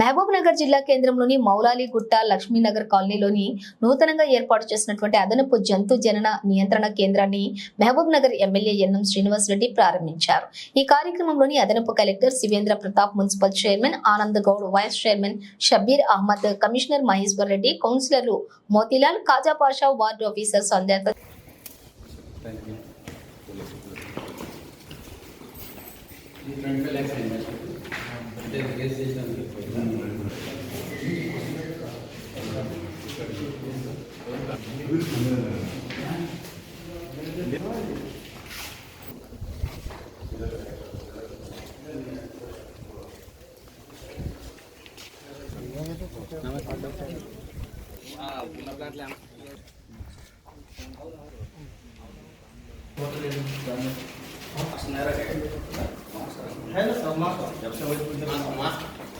మహబూబ్ నగర్ జిల్లా కేంద్రంలోని మౌలాలిగుట్ట లక్ష్మీనగర్ కాలనీలోని నూతనంగా ఏర్పాటు చేసినటువంటి అదనపు జంతు జనన నియంత్రణ కేంద్రాన్ని Mahabubnagar MLA N M Srinivas Reddy ప్రారంభించారు. ఈ కార్యక్రమంలోని అదనపు collector Shivendra Pratap municipal chairman Anand Goud vice chairman Shabbir Ahmed commissioner Maheshwar Reddy కౌన్సిలర్లు మోతీలాల్ ఖాజా పాషా వార్డు ఆఫీసర్ సంధ్యాత అంటే है ना सब मास्क जब से वही